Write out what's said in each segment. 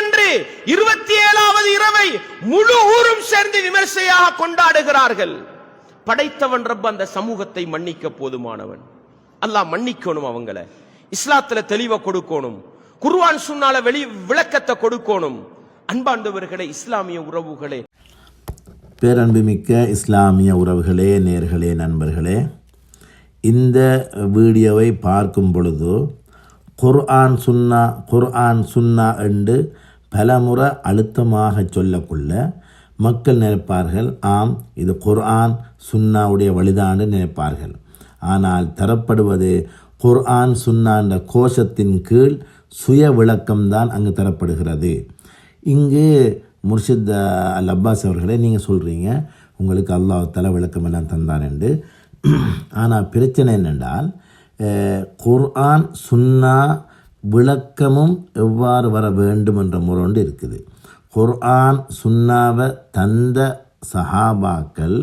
என்று இருபத்தி ஏழாவது இரவை முழு ஊரும் சேர்ந்து விமர்சையாக கொண்டாடுகிறார்கள். படைத்தவன் ரப்ப அந்த சமூகத்தை மன்னிக்க போதுமானவன். அல்லாஹ் மன்னிக்கணும் அவங்கள. இஸ்லாத்துல தெளிவை கொடுக்கணும். குர்வான் சுன்னால வெளி விளக்கத்தை கொடுக்கணும். அன்பாண்டவர்களே இஸ்லாமிய உறவுகளே. பேரன்புமிக்க இஸ்லாமிய உறவுகளே நேர்களே நண்பர்களே. இந்த வீடியோவை பார்க்கும் பொழுது குர்ஆன் சுன்னா குர்ஆன் சுன்னா என்று பலமுறை அழுத்தமாக சொல்லக்குள்ள மக்கள் நினைப்பார்கள் ஆம் இது குர்ஆன் சுன்னாவுடைய வழிதான்னு நினைப்பார்கள். ஆனால் தரப்படுவது குர்ஆன் சுன்னா என்ற கோஷத்தின் கீழ் சுய விளக்கம்தான் அங்கு தரப்படுகிறது. இங்கு முர்ஷித் அல் அப்பாஸ் அவர்களே நீங்கள் சொல்கிறீங்க உங்களுக்கு அல்லாஹ் தலை விளக்கம் எல்லாம் தந்தான் என்று. ஆனால் பிரச்சனை என்னென்றால் குர்ஆன் சுன்னா விளக்கமும் எவ்வாறு வர வேண்டும் என்ற ஒன்று இருக்குது. குர்ஆன் சுன்னாவை தந்த சஹாபாக்கள்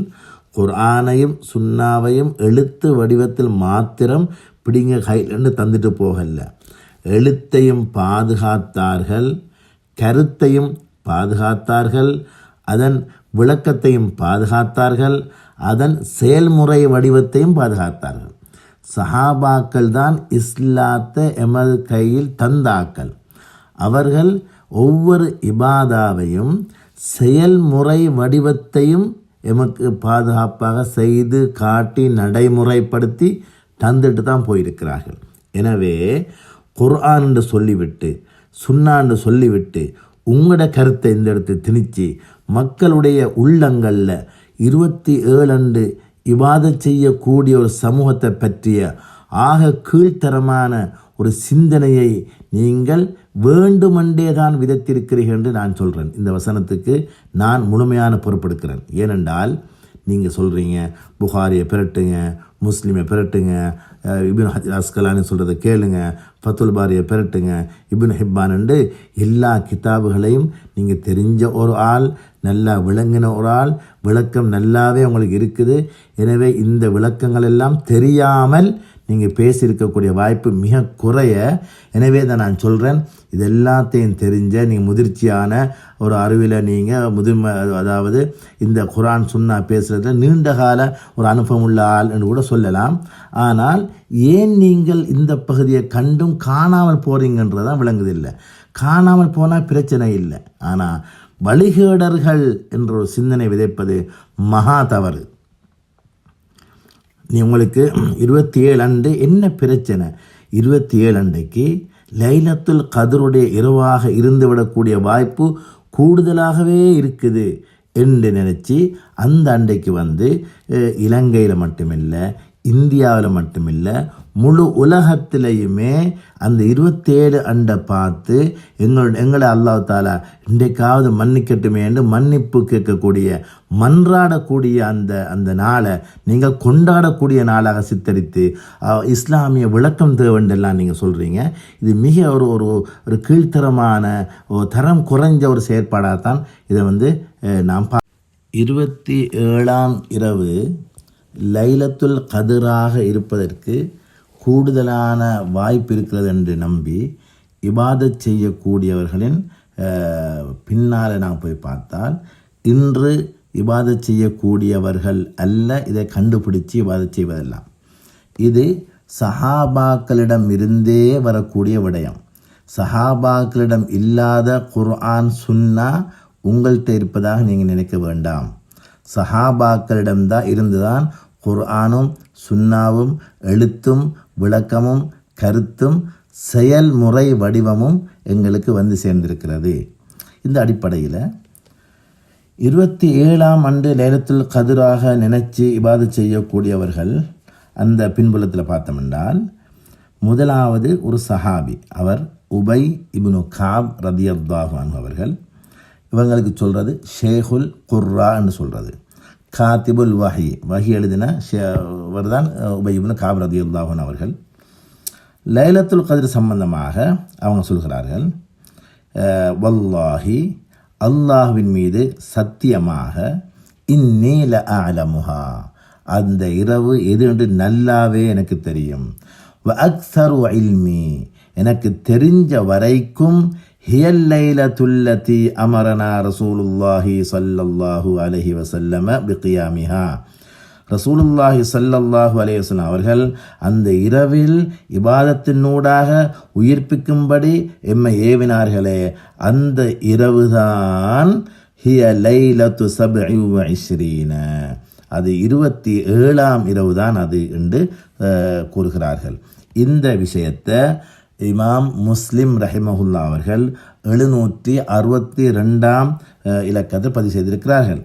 குர்ஆனையும் சுன்னாவையும் எழுத்து வடிவத்தில் மாத்திரம் பிடிங்க கையிலன்னு தந்துட்டு போகல. எழுத்தையும் பாதுகாத்தார்கள் கருத்தையும் பாதுகாத்தார்கள் அதன் விளக்கத்தையும் பாதுகாத்தார்கள் அதன் செயல்முறை வடிவத்தையும் பாதுகாத்தார்கள். சஹாபாக்கள் தான் இஸ்லாத்தை எமது கையில் தந்தாக்கள். அவர்கள் ஒவ்வொரு இபாதாவையும் செயல்முறை வடிவத்தையும் எமக்கு பாதுகாப்பாக செய்து காட்டி நடைமுறைப்படுத்தி தந்துட்டு தான் போயிருக்கிறார்கள். எனவே குர்ஆன் என்று சொல்லிவிட்டு சுண்ணான்னு சொல்லிவிட்டு உங்களோட கருத்தை இந்த இடத்து திணிச்சு மக்களுடைய உள்ளங்களில் இருபத்தி ஏழண்டு இவாதம் செய்யக்கூடிய ஒரு சமூகத்தை பற்றிய ஆக கீழ்த்தரமான ஒரு சிந்தனையை நீங்கள் வேண்டுமென்றே தான் விதைத்திருக்கிறீர்கள் என்று நான் சொல்கிறேன் இந்த வசனத்துக்கு நான் முழுமையான பொறுப்பெடுக்கிறேன். ஏனென்றால் நீங்கள் சொல்கிறீங்க புகாரியை பிரட்டுங்க முஸ்லீமை பிரட்டுங்க இபின் ஹஜ் அஸ்கலானு அஸ்கலான்னு சொல்கிறத கேளுங்க ஃபத்துல் பாரியை பிரட்டுங்க இபின் ஹிப்பான்ண்டு எல்லா கிதாபுகளையும் நீங்கள் தெரிஞ்ச ஒரு ஆள் நல்லா விளங்கின ஒரு ஆள் விளக்கம் நல்லாவே உங்களுக்கு இருக்குது. எனவே இந்த விளக்கங்கள் எல்லாம் தெரியாமல் நீங்கள் பேசியிருக்கக்கூடிய வாய்ப்பு மிக குறைய. எனவே தான் நான் சொல்கிறேன் இது எல்லாத்தையும் தெரிஞ்ச நீங்கள் முதிர்ச்சியான ஒரு அறிவில் நீங்கள் முதுமை அதாவது இந்த குரான் சுன்னா பேசுகிறதுல நீண்ட கால ஒரு அனுபவம் உள்ள ஆள் என்று கூட சொல்லலாம். ஆனால் ஏன் நீங்கள் இந்த பகுதியை கண்டும் காணாமல் போகிறீங்கன்றதான் விளங்குதில்லை காணாமல் போனால் பிரச்சனை இல்லை. ஆனால் வழிகேடர்கள் என்ற ஒரு சிந்தனை விதைப்பது மகா தவறு. நீ உங்களுக்கு இருபத்தி ஏழு அண்டு என்ன பிரச்சனை? இருபத்தி ஏழு அண்டைக்கு லைலத்துல் கதருடைய இரவாக இருந்து விடக்கூடிய வாய்ப்பு கூடுதலாகவே இருக்குது என்று நினச்சி அந்த அண்டைக்கு வந்து இலங்கையில் மட்டுமில்லை இந்தியாவில் மட்டுமில்லை முழு உலகத்திலையுமே அந்த இருபத்தேழு அண்டை பார்த்து எங்களோட எங்களை அல்லாஹ் தாலா இன்றைக்காவது மன்னிக்கட்டுமே என்று மன்னிப்பு கேட்கக்கூடிய மன்றாடக்கூடிய அந்த அந்த நாளை நீங்கள் கொண்டாடக்கூடிய நாளாக சித்தரித்து இஸ்லாமிய விளக்கம் தேவண்டெல்லாம் நீங்கள் சொல்கிறீங்க இது மிக ஒரு ஒரு ஒரு கீழ்த்தரமான ஒரு தரம் குறைஞ்ச ஒரு செயற்பாடாக தான் இதை வந்து நாம் பா இருபத்தி ஏழாம் இரவு லைலத்துல் கதிராக இருப்பதற்கு கூடுதலான வாய்ப்பு இருக்கிறது என்று நம்பி இபாதத் செய்யக்கூடியவர்களின் பின்னால் பின்னாலே போய் பார்த்தால் இன்று இபாதத் செய்யக்கூடியவர்கள் அல்ல இதை கண்டுபிடிச்சு இபாதத் செய்வதெல்லாம். இது சஹாபாக்களிடம் இருந்தே வரக்கூடிய விடயம். சஹாபாக்களிடம் இல்லாத குர்ஆன் சுன்னா உங்கள்கிட்ட இருப்பதாக நீங்கள் நினைக்க வேண்டாம். சஹாபாக்களிடம்தான் இருந்துதான் குர்ஆனும் சுன்னாவும் எழுத்தும் விளக்கமும் கருத்தும் செயல்முறை வடிவமும் எங்களுக்கு வந்து சேர்ந்திருக்கிறது. இந்த அடிப்படையில் இருபத்தி ஏழாம் ஆண்டு நேரத்தில் கதிராக நினைச்சு இபாது செய்யக்கூடியவர்கள் அந்த பின்புலத்தில் பார்த்தோம்னால் முதலாவது ஒரு சஹாபி அவர் உபை இபுனு காப் ரதியல்லாஹு அவர்கள். இவங்களுக்கு சொல்கிறது ஷேகுல் குர்ரா என்று சொல்கிறது காத்திபுல் வஹி. வஹி எழுதின ஷே- தான் உபை இப்னு காப் அவர்கள். லைலத்துல் கதிர் சம்பந்தமாக அவங்க சொல்கிறார்கள் வல்லாஹி அல்லாஹ்வின் மீது சத்தியமாக இந்நீல ஆலமுஹா அந்த இரவு எது என்று நல்லாவே எனக்கு தெரியும். வ அக்ஸரு இல்மி. எனக்கு தெரிஞ்ச வரைக்கும் ஹியல்லைலத்துல்லதி அமரனா ரசூலுல்லாஹி சல்லல்லாஹு அலஹி வசல்லம பிக்கியாமிஹா ரசூலுல்லாஹி சல்லல்லாஹு அலையவசல்லாம் அவர்கள் அந்த இரவில் இபாதத்தினூடாக உயிர்ப்பிக்கும்படி எம்மை ஏவினார்களே அந்த இரவுதான் ஹிய லைலத்து சபீன அது இருபத்தி ஏழாம் இரவு தான் அது என்று கூறுகிறார்கள். இந்த விஷயத்தை இமாம் முஸ்லிம் ரஹிமஹுல்லா அவர்கள் எழுநூற்றி அறுபத்தி ரெண்டாம் இலக்கத்தை பதிவு செய்திருக்கிறார்கள்.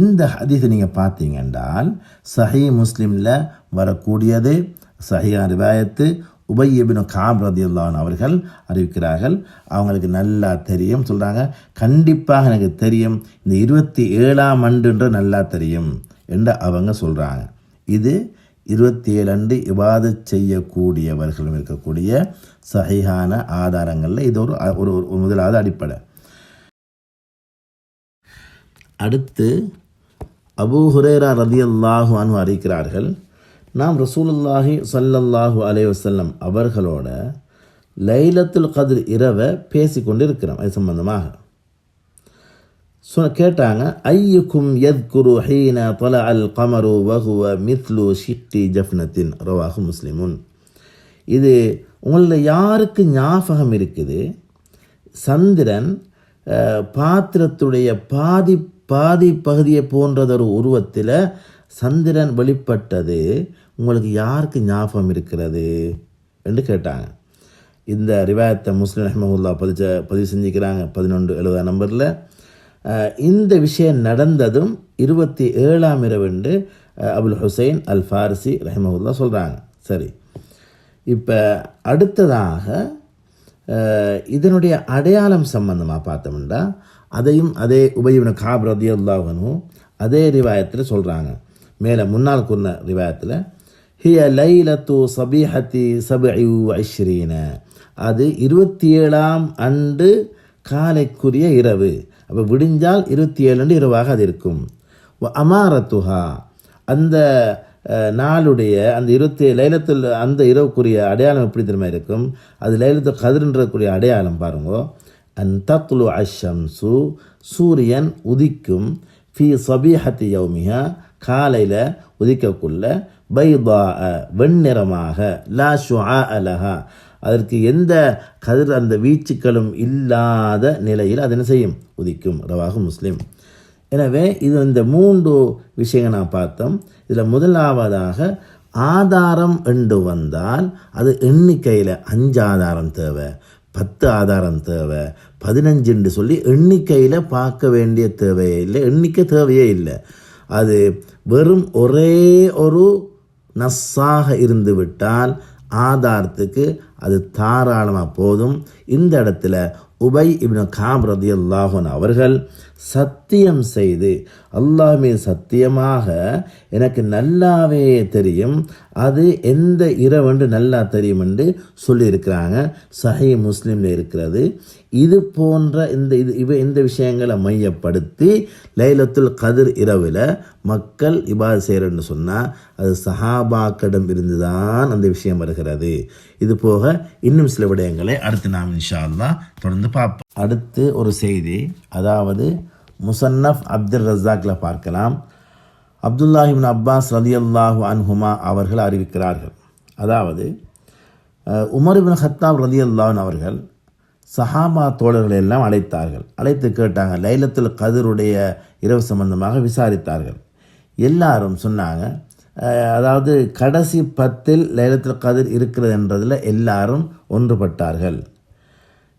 இந்த ஹதீஸை நீங்கள் பார்த்தீங்க என்றால் சஹி முஸ்லீமில் வரக்கூடியது சஹியா ரிவாயத்து உபய்யபின் காப் ரதியுல்லான் அவர்கள் அறிவிக்கிறார்கள். அவங்களுக்கு நல்லா தெரியும் சொல்கிறாங்க கண்டிப்பாக எனக்கு தெரியும் இந்த இருபத்தி ஏழாம் ஆண்டுன்ற நல்லா தெரியும் என்று அவங்க சொல்கிறாங்க இது இருபத்தி ஏழு அன்று இவாத செய்யக்கூடியவர்களும் இருக்கக்கூடிய சகிகான ஆதாரங்களில் இது ஒரு ஒரு ஒரு முதலாவது அடிப்படை. அடுத்து அபூ ஹுரேரா ரதியல்லாஹு அனு அறிக்கிறார்கள் நாம் ரசூலுல்லாஹி சல்லல்லாஹு அலே வசல்லம் அவர்களோட லைலத்துல் கதிர் இரவை பேசிக்கொண்டு இருக்கிறோம் அது சம்பந்தமாக. கேட்டாங்க ஐயுக்கும் யத்குரு ஹீன தொல அல் கமரு வகுவ மித்லு ஷிட்டி ஜஃப்னத்தின்? ரவாஹு முஸ்லிமுன். இது உங்களில் யாருக்கு ஞாபகம் இருக்குது? சந்திரன் பாத்திரத்துடைய பாதி பாதி பகுதியை போன்றதொரு உருவத்தில் சந்திரன் வெளிப்பட்டது. உங்களுக்கு யாருக்கு ஞாபகம் இருக்கிறது? என்று கேட்டாங்க. இந்த ரிவாயத்தை முஸ்லிம் ரஹ்மஹுல்லா பதிச்ச பதிவு செஞ்சுக்கிறாங்க பதினொன்று எழுபதாம் நம்பரில். இந்த விஷயம் நடந்ததும் இருபத்தி ஏழாம் இரவுண்டு அபுல் ஹுசைன் அல் ஃபாரிசி ரஹ்மஹுல்லா சொல்கிறாங்க சரி. இப்போ அடுத்ததாக இதனுடைய அடையாளம் சம்பந்தமாக பார்த்தோம்னா அதையும் அதே உபயவன காப் ரதியுல்லாஹனும் அதே ரிவாயத்தில் சொல்கிறாங்க மேலே முன்னால் கூறின ரிவாயத்தில் ஹிய லைலத்து சபீஹத்தி சபி ஐஸ்ரீன அது இருபத்தி ஏழாம் அன்று காலைக்குரிய இரவு. அப்போ விடிஞ்சால் இருபத்தி ஏழு இரவாக அது இருக்கும். அமாரத்துஹா அந்த நாளுடைய அந்த இருபத்தி லைலத்தில் அந்த இரவுக்குரிய அடையாளம் எப்படி தெரியுமா இருக்கும்? அது லைலத்து கதிர்ன்றக்கூடிய அடையாளம் பாருங்கோ. அந்த துலு அஷம்சு சூரியன் உதிக்கும் ஃபி சபிஹத்தி யௌமிஹா காலையில் உதிக்கக்குள்ள பைபா வெண்ணிறமாக லா ஷுஆ அலஹா அதற்கு எந்த கதிர் அந்த வீச்சுக்களும் இல்லாத நிலையில் அது என்ன செய்யும்? உதிக்கும். ரவாகு முஸ்லீம். எனவே இது இந்த மூன்று விஷயங்கள் நான் பார்த்தோம். இதில் முதலாவதாக ஆதாரம் என்று வந்தால் அது எண்ணிக்கையில் அஞ்சு ஆதாரம் தேவை பத்து ஆதாரம் தேவை பதினஞ்சுன்னு சொல்லி எண்ணிக்கையில் பார்க்க வேண்டிய தேவையே இல்லை எண்ணிக்கை தேவையே இல்லை. அது வெறும் ஒரே ஒரு நஸ்ஸாக இருந்துவிட்டால் ஆதாரத்துக்கு அது தாராளமாக போதும். இந்த இடத்துல உபை இப்னு காப் ரதியல்லாஹன் அவர்கள் சத் சத்தியம் செய்து அல்லாமே சத்தியமாக எனக்கு நல்லாவே தெரியும். அது எந்த இரவென்று நல்லா தெரியும் என்று சொல்லியிருக்கிறாங்க. சஹி முஸ்லீமில் இருக்கிறது. இது போன்ற இந்த இது இவ இந்த விஷயங்களை மையப்படுத்தி லைலத்துல் கதிர் இரவில் மக்கள் இபாது செய்கிறன்னு சொன்னால் அது சஹாபாக்கிடம் இருந்து தான் அந்த விஷயம் வருகிறது. இது போக இன்னும் சில விடயங்களை அடுத்து நாம் இன்ஷா அல்லாஹ் தொடர்ந்து பார்ப்போம். அடுத்து ஒரு செய்தி அதாவது முசன்னஃப் அப்துல் ரஸாக்கில் பார்க்கலாம். அப்துல்லாஹிபின் அப்பாஸ் ரலியல்லாஹு அன்ஹுமா அவர்கள் அறிவிக்கிறார்கள். அதாவது அஹ், உமர் இப்னு அல்லாஹன் அவர்கள் சஹாபா தோழர்களை எல்லாம் அழைத்தார்கள். அழைத்து கேட்டாங்க லைலத்தில் கதிருடைய இரவு சம்பந்தமாக விசாரித்தார்கள். எல்லாரும் சொன்னாங்க அதாவது கடைசி பத்தில் லைலத்தில் கதிர் இருக்கிறது என்றதில் எல்லாரும் ஒன்றுபட்டார்கள்.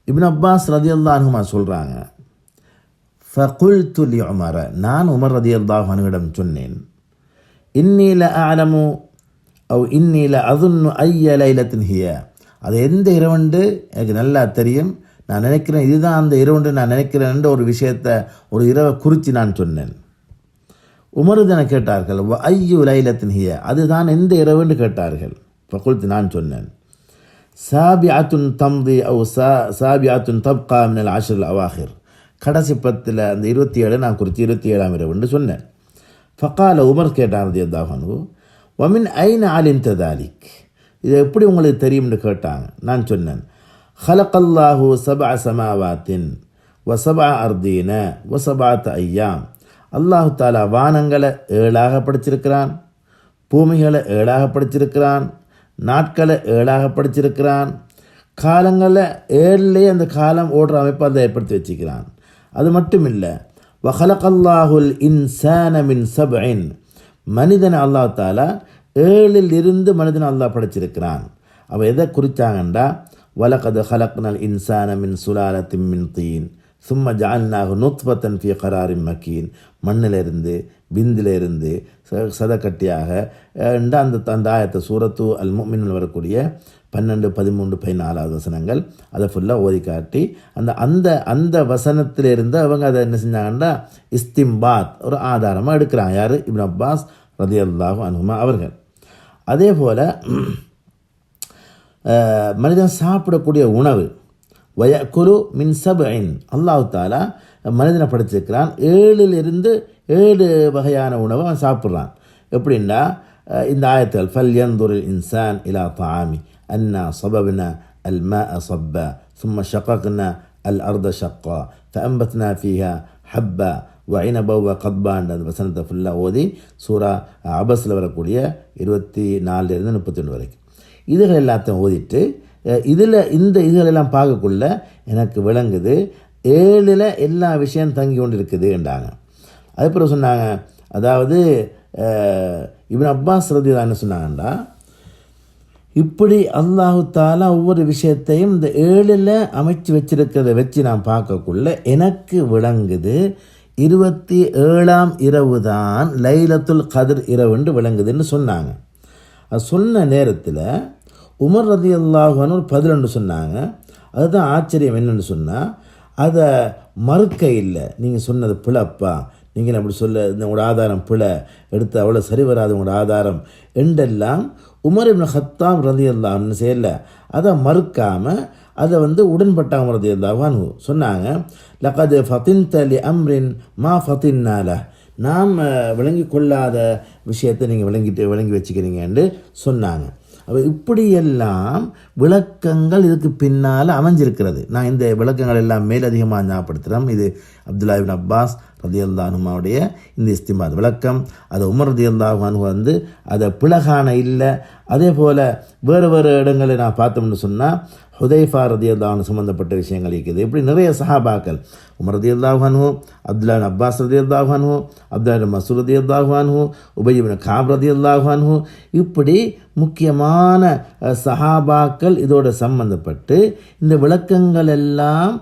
இப்னு அப்பாஸ் ரதியல்லாஹுமா சொல்கிறாங்க ஃபகுல் துலி உமர நான் உமர் ரதி அல்லாஹனுவிடம் சொன்னேன் இன்னில ஆலமு அவ் இன்னில அதுன்னு ஐய லைலத்தின் ஹிய. அது எந்த இரவுண்டு? எனக்கு நல்லா தெரியும். நான் நினைக்கிறேன் இதுதான் அந்த இரவுண்டு நான் நினைக்கிறேன் ஒரு விஷயத்தை ஒரு இரவை குறித்து நான் சொன்னேன். உமருதன கேட்டார்கள் "வ ஐயு லைலத்தின் ஹிய? அதுதான் எந்த இரவுன்னு கேட்டார்கள். ஃபகுல்த்து நான் சொன்னேன் சாபியாத்துன் தம்தி அவு சா சாபியாத்துன் தப்கா மினல் ஆஷில் அவாஹிர். கடைசி பத்தில் அந்த இருபத்தி ஏழு நான் குறித்து இருபத்தி ஏழாம் இரவுன்னு சொன்னேன். ஃபக்கால உமர் கேட்டான் ரதியல்லாஹு வமின் ஐன் ஆலின் ததாலிக் இது எப்படி உங்களுக்கு தெரியும்னு கேட்டாங்க. நான் சொன்னேன் ஹலக்கல்லாஹு சபா சமாவாத்தின் வசபா அர்தீன வசபாத் ஐயாம். அல்லாஹு தாலா வானங்களை ஏழாக படிச்சிருக்கிறான் பூமிகளை ஏழாக படிச்சிருக்கிறான் நாட்களை ஏழாக படிச்சிருக்கிறான் காலங்களை ஏழுலேயே அந்த காலம் ஓடுற அமைப்பை அதை ஏற்படுத்தி வச்சுக்கிறான். அது மட்டும் இல்லை வஹலகல்லாஹுல் இன்சான மின் சப்இன். மனிதன் அல்லாஹ் தாலா ஏழில் இருந்து மனிதன் அல்லாஹ் படைச்சிருக்கிறான். அவள் எதை குறித்தாங்கண்டா வலகது ஹலக்னல் இன்சானமின் சுலாலத்தின் மின் தீன். சும்ம ஜால்னாக நுத்பத்தன் ஃபி கராரின் மக்கீன் மண்ணிலிருந்து பிந்திலிருந்து ச- சதக்கட்டியாக அந்த அந்த ஆயத்தை சூரத்து அல் முமினில் வரக்கூடிய பன்னெண்டு பதிமூன்று பதினாலாவது வசனங்கள். அதை ஃபுல்லாக ஓதி காட்டி அந்த அந்த அந்த வசனத்திலிருந்து அவங்க அதை என்ன செஞ்சாங்கன்னா இஸ்திம்பாத் ஒரு ஆதாரமாக எடுக்கிறாங்க. யார்? இப்னு அப்பாஸ் ரதி அல்லாஹு அனுமா அவர்கள். அதே போல் மனிதன் சாப்பிடக்கூடிய உணவு வய குரு மின் சப் ஐன் அல்லாஹு தாலா மனிதனை படிச்சிருக்கிறான். ஏழிலிருந்து ஏழு வகையான உணவை அவன் சாப்பிட்றான். எப்படின்னா இந்த ஆயத்தில் ஃபல் இன்சான் இலா தாமி அன்னா சபபின அல் மா صبا ثم شققنا الأرض شقا فأنبتنا فيها حبا وعنبا وقضبا அந்த வசனத்தை ஃபுல்லாக ஓதி சூரா அபஸில் வரக்கூடிய இருபத்தி நாலுலேருந்து முப்பத்தி வரைக்கும் இதுகள் எல்லாத்தையும் ஓதிட்டு இதில் இந்த இதுகளெல்லாம் பார்க்கக்குள்ள எனக்கு விளங்குது ஏழில் எல்லா விஷயம் தங்கி கொண்டு இருக்குதுன்றாங்க அதுக்கப்புறம் சொன்னாங்க அதாவது அஹ், இப்னு அப்பாஸ் ரதி என்ன சொன்னாங்கண்டா இப்படி அல்லாஹு தாலா ஒவ்வொரு விஷயத்தையும் இந்த ஏழில் அமைச்சு வச்சிருக்கிறத வச்சு நான் பார்க்கக்குள்ள எனக்கு விளங்குது. இருபத்தி ஏழாம் இரவு தான் லைலத்துல் கதிர் இரவுன்னு விளங்குதுன்னு சொன்னாங்க. அது சொன்ன நேரத்தில் உமர் ரதி அல்லாஹான்னு ஒரு பதினொன்று சொன்னாங்க. அதுதான் ஆச்சரியம் என்னன்னு சொன்னால் அதை மறுக்க இல்லை. நீங்கள் சொன்னது பிழப்பா. நீங்கள் அப்படி சொல்ல இந்த உங்களோட ஆதாரம் பிழை. எடுத்து அவ்வளோ சரி வராது உங்களோட ஆதாரம். என்றெல்லாம் உமர் இப்னு ஹத்தாம் ரதி அல்லாம்னு செய்யல அதை மறுக்காமல் அதை வந்து உடன்பட்டாங்க ரதி அல்லாஹான் சொன்னாங்க லகது ஃபத்தின் தலி அம்ரின் மா ஃபத்தின்னால நாம் விளங்கி கொள்ளாத விஷயத்தை நீங்கள் விளங்கிட்டு விளங்கி வச்சுக்கிறீங்கன்னு சொன்னாங்க. அப்போ இப்படியெல்லாம் விளக்கங்கள் இதுக்கு பின்னால் அமைஞ்சிருக்கிறது. நான் இந்த விளக்கங்கள் எல்லாம் மேலதிகமாக ஞாபகப்படுத்துகிறேன் இது அப்துல்லா இப்னு அப்பாஸ் ரதியல்லானுமாவுடைய இந்த இஸ்திமாத் விளக்கம். அது உமர் ரதியல்லாஹானு வந்து அதை பிளகான இல்லை. அதே போல் வேறு வேறு இடங்களை நான் பார்த்தோம்னு சொன்னால் ஹுதைஃபா ரதியல்லாஹு சம்மந்தப்பட்ட விஷயங்கள் இருக்குது. இப்படி நிறைய சஹாபாக்கள் உமர் ரதியல்லாஹானு அப்துல்லா இப்னு அப்பாஸ் ரதியல்லாஹானு அப்துல்லா இப்னு மசூர் ரதியல்லாஹானு உபயிபின் காப் ரதியல்லாஹானு இப்படி முக்கியமான சஹாபாக்கள் இதோட சம்பந்தப்பட்டு இந்த விளக்கங்கள் எல்லாம்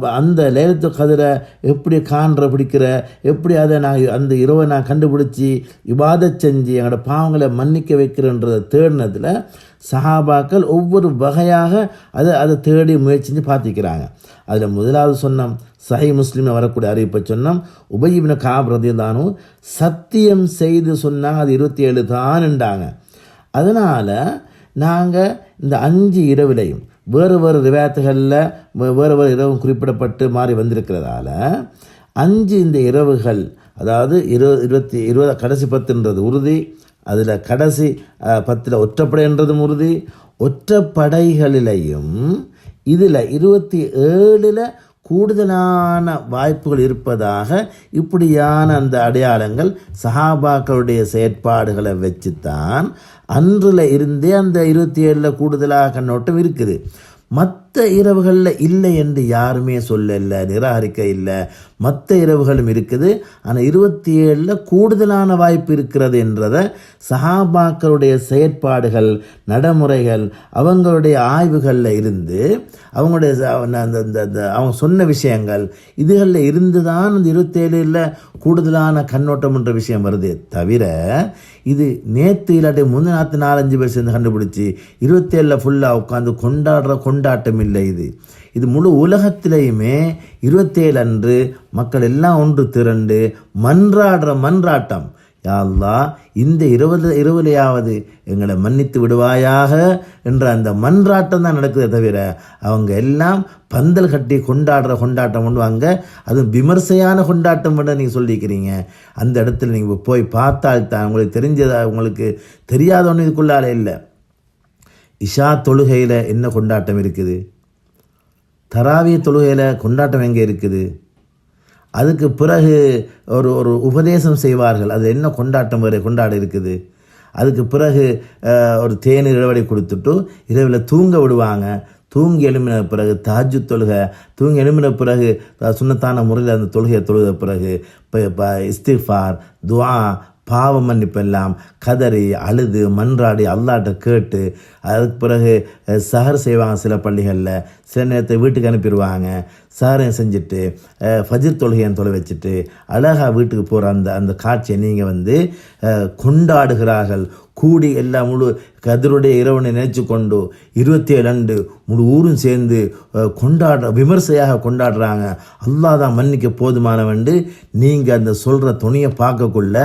அந்த லேலத்து கதிரை எப்படி காண்ற பிடிக்கிற எப்படி அதை நான் அந்த இரவை நான் கண்டுபிடிச்சி இபாதத் செஞ்சு எங்களோட பாவங்களை மன்னிக்க வைக்கிறேன்றதை தேடினதில் சஹாபாக்கள் ஒவ்வொரு வகையாக அதை அதை தேடி முயற்சி செஞ்சு அதில் முதலாவது சொன்னோம் சஹி முஸ்லீமில் வரக்கூடிய அறிவிப்பை சொன்னோம் உபயிபின காப் தானும் சத்தியம் செய்து சொன்னாங்க அது இருபத்தி ஏழு தான்ண்டாங்க அதனால் நாங்கள் இந்த அஞ்சு இரவிலையும் வேறு வேறு ரிவாயத்துகளில் வேறு வேறு இரவும் குறிப்பிடப்பட்டு மாறி வந்திருக்கிறதால அஞ்சு இந்த இரவுகள் அதாவது இரு இருபத்தி இருபது கடைசி பத்துன்றது உறுதி அதில் கடைசி பத்தில் ஒற்றப்படைன்றதும் உறுதி ஒற்றப்படைகளிலையும் இதில் இருபத்தி ஏழில் கூடுதலான வாய்ப்புகள் இருப்பதாக இப்படியான அந்த அடையாளங்கள் சஹாபாக்களுடைய செயற்பாடுகளை வச்சுத்தான் அன்றில் இருந்தே அந்த இருபத்தி ஏழில் கூடுதலாக கண்ணோட்டம் இருக்குது. மற்ற மற்ற இரவுகளில் இல்லை என்று யாருமே சொல்லல நிராகரிக்க இல்லை. மற்ற இரவுகளும் இருக்குது. ஆனால் இருபத்தி ஏழில் கூடுதலான வாய்ப்பு இருக்கிறது என்றதை சஹாபாக்களுடைய செயற்பாடுகள் நடைமுறைகள் அவங்களுடைய ஆய்வுகளில் இருந்து அவங்களுடைய அந்த அந்த- அவங்க சொன்ன விஷயங்கள் இதுகளில் இருந்து தான் அந்த இருபத்தேழில் கூடுதலான கண்ணோட்டம் என்ற விஷயம் வருதே தவிர இது நேற்று இல்லாட்டி முந்தின நாற்று நாலஞ்சு பேர் சேர்ந்து கண்டுபிடிச்சி இருபத்தேழில் ஃபுல்லாக உட்காந்து கொண்டாடுற கொண்டாட்டம் இல்லை இது. இது முழு உலகத்திலேயுமே இருபத்தேழு அன்று மக்கள் எல்லாம் ஒன்று திரண்டு மன்றாடுற மன்றாட்டம். யாழ்லா இந்த இருபது இருபலையாவது எங்களை மன்னித்து விடுவாயாக என்ற அந்த மன்றாட்டம் தான் நடக்குதே தவிர அவங்க எல்லாம் பந்தல் கட்டி கொண்டாடுற கொண்டாட்டம் பண்ணுவாங்க அது விமர்சையான கொண்டாட்டம் பண்ண நீங்கள் சொல்லியிருக்கிறீங்க அந்த இடத்துல நீங்கள் போய் பார்த்தால் தான் உங்களுக்கு தெரிஞ்சதா உங்களுக்கு தெரியாத ஒன்று இதுக்குள்ளால இல்லை. இஷா தொழுகையில் என்ன கொண்டாட்டம் இருக்குது? தராவிய தொழுகையில் கொண்டாட்டம் எங்கே இருக்குது? அதுக்கு பிறகு ஒரு ஒரு உபதேசம் செய்வார்கள். அது என்ன கொண்டாட்டம் வேறு கொண்டாட இருக்குது? அதுக்கு பிறகு ஒரு தேநீர் இடைவெளி கொடுத்துட்டு இரவில் தூங்க விடுவாங்க. தூங்கி எழும்பின பிறகு தாஜு தொழுகை தூங்கி எழும்பின பிறகு சுண்ணத்தான முறையில் அந்த தொழுகையை தொழுத பிறகு இப்போ இப்போ இஸ்திஃபார் துவா பாவ மன்னிப்பெல்லாம் கதறி அழுது மன்றாடி அல்லாட்ட கேட்டு அதுக்கு பிறகு சகர் சஹர் செய்வாங்க சில பள்ளிகளில். சில நேரத்தை வீட்டுக்கு அனுப்பிடுவாங்க. சாரையும் செஞ்சுட்டு ஃபஜிர் ஃபஜ்ர் தொலை வச்சுட்டு அழகாக வீட்டுக்கு போகிற அந்த அந்த காட்சியை நீங்கள் வந்து கொண்டாடுகிறார்கள். கூடி எல்லாம் முழு கதிருடைய இரவனை நினைச்சு கொண்டு இருபத்தி ஏழு அண்டு முழு ஊரும் சேர்ந்து கொண்டாடுற விமர்சையாக கொண்டாடுறாங்க. அல்லாஹ் தான் மன்னிக்க போதுமானவண்டு நீங்கள் அந்த சொல்கிற துணியை பார்க்கக்குள்ள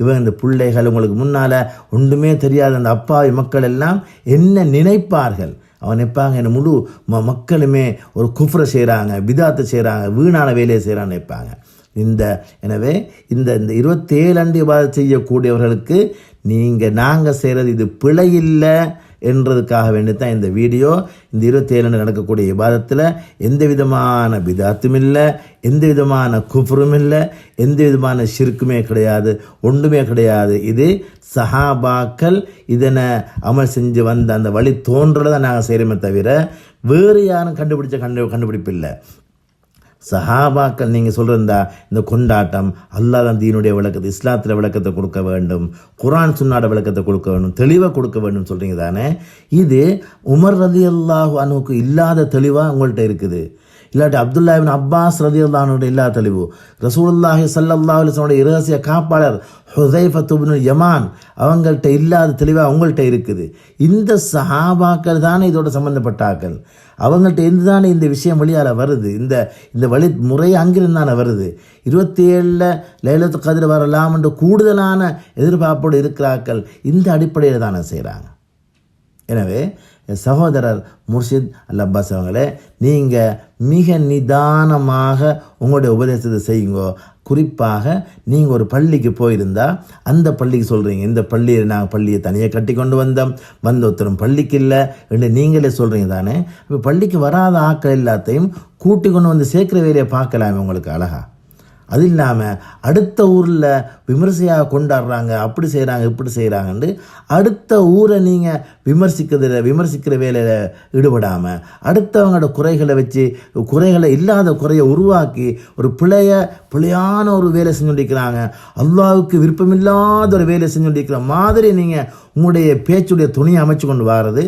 இவங்க இந்த பிள்ளைகள் உங்களுக்கு முன்னால் ஒன்றுமே தெரியாத அந்த அப்பாவி மக்கள் எல்லாம் என்ன நினைப்பார்கள்? அவன் நிற்பாங்க என்ன முழு ம மக்களுமே ஒரு குஃப்ரை செய்கிறாங்க விதாத்தை செய்கிறாங்க வீணான வேலையை செய்கிறான்னு நினைப்பாங்க. இந்த எனவே இந்த இந்த இருபத்தேழு அண்டு செய்யக்கூடியவர்களுக்கு நீங்கள் நாங்கள் செய்கிறது இது பிழை இல்லை என்றதுக்காக வேண்டி தான் இந்த வீடியோ இந்த இருபத்தேழு நடக்கக்கூடிய விவாதத்தில் எந்த விதமான பிதாத்தும் இல்லை எந்த விதமான குஃப்ரும் இல்லை எந்த விதமான சிறுக்குமே கிடையாது ஒன்றுமே கிடையாது. இது சஹாபாக்கள் இதனை அமல் செஞ்சு வந்த அந்த வழி தோன்றதை நாங்கள் செய்கிறோமே தவிர வேறு யாரும் கண்டுபிடிச்ச கண்டு கண்டுபிடிப்பு இல்லை. சஹாபாக்கள் நீங்கள் சொல்கிறதா இந்த கொண்டாட்டம் அல்லாஹ் தான் தீனுடைய விளக்கத்தை இஸ்லாத்தில் விளக்கத்தை கொடுக்க வேண்டும் குரான் சுன்னாட விளக்கத்தை கொடுக்க வேண்டும் தெளிவாக கொடுக்க வேண்டும் சொல்கிறீங்க தானே? இது உமர் ரதி அல்லாஹு அனுக்கு இல்லாத தெளிவாக உங்கள்கிட்ட இருக்குது. இல்லாட்டி அப்துல்லாஹின் அப்பாஸ் ரதி அல்லாஹனுடைய இல்லாத தெளிவு. ரசூல்லாஹி ஸல்லல்லாஹு அலிஸ்லனுடைய இரகசிய காப்பாளர் ஹுதைஃபத் இப்னு யமான் அவங்கள்ட்ட இல்லாத தெளிவாக உங்கள்கிட்ட இருக்குது. இந்த சஹாபாக்கள் தானே இதோட சம்மந்தப்பட்டாக்கள் அவங்கள்ட்ட இருந்து தானே இந்த விஷயம் வழியால் வருது. இந்த இந்த வழி முறை அங்கிருந்து தானே வருது. இருபத்தி ஏழில் லைலத்து கதிர் வரலாம் என்று கூடுதலான எதிர்பார்ப்போடு இருக்கிறார்கள். இந்த அடிப்படையில் தானே செய்கிறாங்க எனவே சகோதரர் முர்ஷித் அல்ல அப்பாஸ் அவங்களே நீங்கள் மிக நிதானமாக உங்களுடைய உபதேசத்தை செய்யுங்கோ. குறிப்பாக நீங்கள் ஒரு பள்ளிக்கு போயிருந்தா அந்த பள்ளிக்கு சொல்கிறீங்க இந்த பள்ளியை நாங்கள் பள்ளியை தனியாக கட்டி கொண்டு வந்தோம் வந்த ஒருத்தரும் பள்ளிக்கு இல்லை என்று நீங்களே சொல்கிறீங்க தானே? இப்போ பள்ளிக்கு வராத ஆட்கள் எல்லாத்தையும் கூட்டி கொண்டு வந்து சேர்க்குற வேலையை பார்க்கலாமே உங்களுக்கு அழகா? அது இல்லாமல் அடுத்த ஊரில் விமர்சையாக கொண்டாடுறாங்க அப்படி செய்கிறாங்க இப்படி செய்கிறாங்கன்ட்டு அடுத்த ஊரை நீங்கள் விமர்சிக்கிறதுல விமர்சிக்கிற வேலையில் ஈடுபடாமல் அடுத்தவங்களோட குறைகளை வச்சு குறைகளை இல்லாத குறையை உருவாக்கி ஒரு பிழைய பிழையான ஒரு வேலை செஞ்சுட்டிருக்கிறாங்க அல்லாவுக்கு விருப்பமில்லாத ஒரு வேலை செஞ்சுட்டிருக்கிற மாதிரி நீங்கள் உங்களுடைய பேச்சுடைய துணியை அமைச்சு கொண்டு வர்றது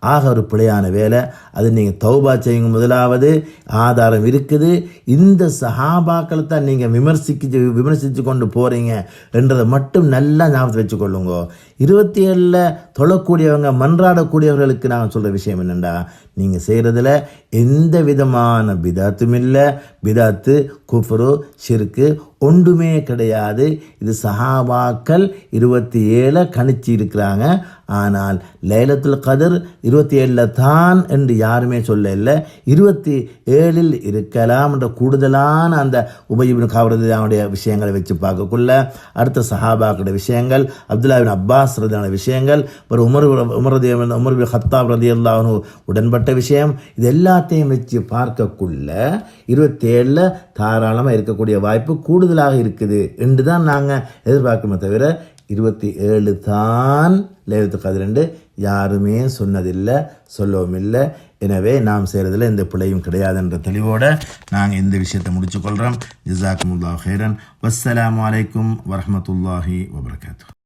ஆக ஒரு பிழையான வேலை. அது நீங்கள் தௌபா செய்யுங்க முதலாவது. ஆதாரம் இருக்குது. இந்த சஹாபாக்களை தான் நீங்கள் விமர்சிக்க விமர்சித்து கொண்டு போகிறீங்க என்றதை மட்டும் நல்லா ஞாபகத்தை வச்சுக்கொள்ளுங்க. இருபத்தி ஏழில் தொழக்கூடியவங்க மன்றாடக்கூடியவர்களுக்கு நான் சொல்கிற விஷயம் என்னென்னா நீங்கள் செய்கிறதுல எந்த விதமான பிதாத்தும் இல்லை. பிதாத்து குஃபரு ஷிர்கு ஒன்றுமே கிடையாது. இது சஹாபாக்கள் இருபத்தி ஏழை கணிச்சு இருக்கிறாங்க. ஆனால் லைலத்துல் கதிர் இருபத்தி ஏழில் தான் என்று யாருமே சொல்ல இல்லை. இருபத்தி ஏழில் இருக்கலாம் என்ற கூடுதலான அந்த உபயிபின் காவரதாவுடைய விஷயங்களை வச்சு பார்க்கக்குள்ள. அடுத்த சஹாபாக்களுடைய விஷயங்கள் அப்துல்லாபின் அப்பாஸ் ரதியான விஷயங்கள் ஒரு உமர் உமர் உமர் ஹத்தாப் ரதி அல்லாஹு உடன்பட்ட விஷயம். இது எல்லாத்தையும் வச்சு பார்க்கக்குள்ள இருபத்தேழில் தாராளமாக இருக்கக்கூடிய வாய்ப்பு கூடுதலாக இருக்குது என்று தான் நாங்கள் எதிர்பார்க்கணுமே தவிர இருபத்தி ஏழு தான் லேவத்து பதினெண்டு யாருமே சொன்னதில்லை சொல்லவும் இல்லை எனவே நாம் செய்கிறதுல எந்த பிழையும் கிடையாது என்ற தெளிவோடு நாங்கள் இந்த விஷயத்தை முடிச்சுக்கொள்கிறோம் ஜிசாக்குமுல்லா ஹேரன் வஸ்ஸலாமு வலைக்கம் வரமத்துல்லாஹி வபர்காத்து